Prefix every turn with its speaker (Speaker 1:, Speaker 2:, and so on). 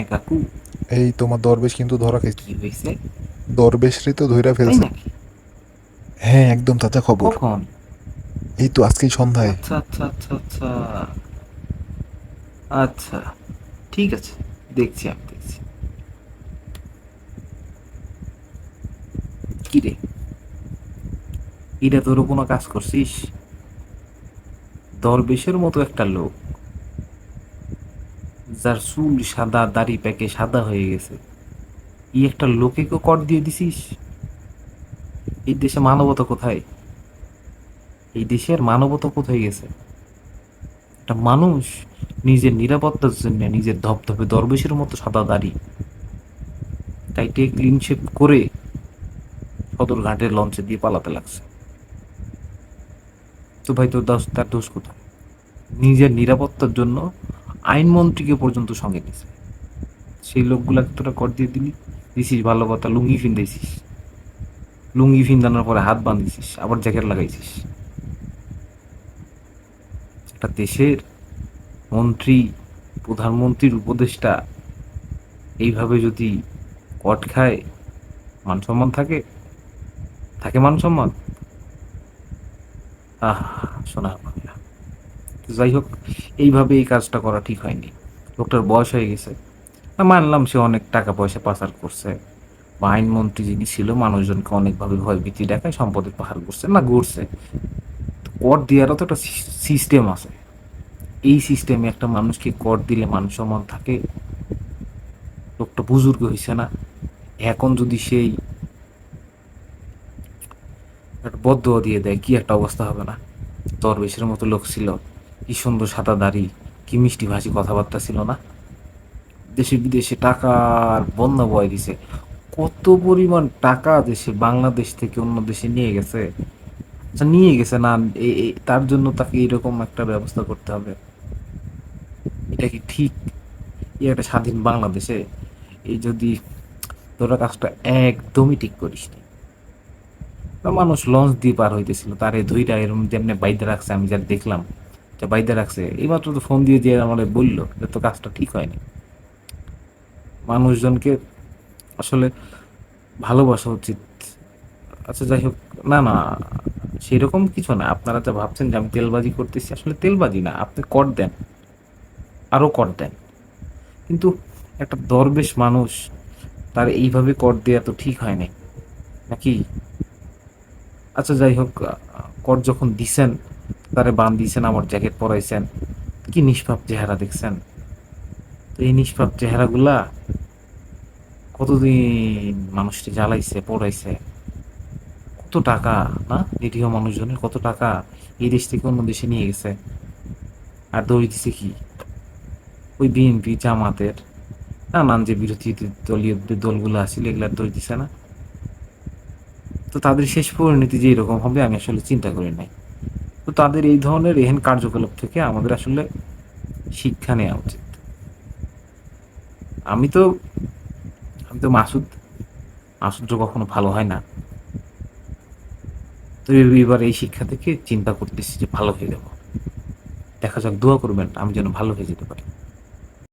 Speaker 1: হ্যাঁ কাকু?
Speaker 2: এই তোমার দরবেশ কিন্তু ধরা খাইছে
Speaker 1: কি হয়েছে?
Speaker 2: দরবেশরে তো ধইরা ফেলছে। হ্যাঁ একদম তাজা খবর।
Speaker 1: কখন?
Speaker 2: এই তো আজকেই সন্ধ্যায়।
Speaker 1: আচ্ছা আচ্ছা আচ্ছা আচ্ছা। আচ্ছা ঠিক আছে দেখছি আমি দেখছি। কি রে? এটা তোরও কোনো কাজ করছিস? দরবেশের মতো একটা লোক। যার চুল সাদা, দাড়ি প্যাকে সাদা হয়ে গেছে। ই একটা লোকে কর দিয়ে দিছিস? এই দেশে মানবতা কোথায়? এই দেশের মানবতা কোথায় গেছে? একটা মানুষ নিজের নিরাপত্তার জন্য, নিজের ধপধপে দরবেশের মতো সাদা দাড়ি টাইটে ক্লিন শেপ করে সদরঘাটের লঞ্চে দিয়ে পালাতে লাগছে। তো ভাই, তোর দোষ, তার দোষ কোথায়? নিজের নিরাপত্তার জন্য আইনমন্ত্রীকে পর্যন্ত সঙ্গে নিছে। সেই লোকগুলাকে তোরা কর দিয়ে দিলি, দিছিস ভালো কথা, লুঙ্গি ফিন্দাইছিস। লুঙ্গি ফিন্দানোর পরে হাত বাঁধিছিস, আবার জ্যাকেট লাগাইছিস। একটা দেশের মন্ত্রী, প্রধানমন্ত্রীর উপদেষ্টা এইভাবে যদি কট খায় মান সম্মান থাকে? থাকে মান সম্মান আহ শোনা যাই হোক, এইভাবে এই কাজটা করা ঠিক হয়নি। লোকটার বয়স হয়ে গেছে। মানলাম সে অনেক টাকা পয়সা পাচার করছে। বা আইনমন্ত্রী যিনি ছিল, মানুষজনকে অনেকভাবে ভয়ভীতি দেখায়, সম্পদের পাহাড় করছে না ঘুরছে কর দেওয়ারও তো একটা সিস্টেম আছে। এই সিস্টেমে একটা মানুষকে কর দিলে মানুষ সম্মান থাকে। লোকটা বুজুর্গ হয়েছে না। এখন যদি সেই একটা বদ্ধ দিয়ে দেয়, কি একটা অবস্থা হবে না? দরবেশের মতো লোক ছিল। কি সুন্দর সাদা দাড়ি, কি মিষ্টি ভাষী কথাবার্তা ছিল না? দেশে বিদেশে টাকার বন্যা বয় দিছে। কত পরিমাণ টাকা দেশে, বাংলাদেশ থেকে অন্য দেশে নিয়ে গেছে? আচ্ছা নিয়ে গেছে না তার জন্য তাকে এরকম একটা ব্যবস্থা করতে হবে। এটা কি ঠিক? এই একটা স্বাধীন বাংলাদেশে, এই যদি তোরা কাজটা একদমই ঠিক করিস মানুষ লঞ্চ দিয়ে পার হইতেছিল, তার এই দুইটা এরকম যেমনি বাইদে রাখছে, আমি যা দেখলাম। যে বাইদে রাখছে। এইমাত্র তো ফোন দিয়ে দিয়ে আমার বলল তো কাজটা ঠিক হয়নি। মানুষজনকে আসলে ভালোবাসা উচিত। আচ্ছা যাই হোক, না না, সেরকম কিছু না। আপনারা যা ভাবছেন যে আমি তেলবাজি করতেছি। আসলে তেলবাজি না, আপনি কর দেন। আরও কর দেন। কিন্তু একটা দরবেশ মানুষ, তার এইভাবে কর দেওয়া তো ঠিক হয় নাকি? আচ্ছা যাই হোক, কর যখন দিছেন তারে বান দিছেন আমার জ্যাকেট পরাইছেন। কি নিষ্পাপ চেহারা দেখছেন? তো এই নিষ্পাপ চেহারাগুলা কতদিন মানুষটি জ্বালাইছে, পড়াইছে? কত টাকা, না? নিরীহ মানুষজনের কত টাকা এই দেশ থেকে অন্য দেশে নিয়ে গেছে? আর দড়ি দিছে কি? ওই বিএনপি জামাতের নানান যে বিরোধী দলীয় দলগুলো আছিল এগুলার দড়ি দিছে না। তো তাদের শেষ পরিণতি যে এরকম হবে, আমি আসলে চিন্তা করি নাই। তো তাদের এই ধরনের এহেন কার্যকলাপ থেকে আমাদের আসলে শিক্ষা নেওয়া উচিত। আমি তো আমি তো মাসুদ মাসুদ কখনো ভালো হয় না। তো এবার এই শিক্ষা থেকে চিন্তা করতেছি যে ভালো হয়ে যাব দেখা যাক, দোয়া করবেন, আমি যেন ভালো হয়ে যেতে পারি।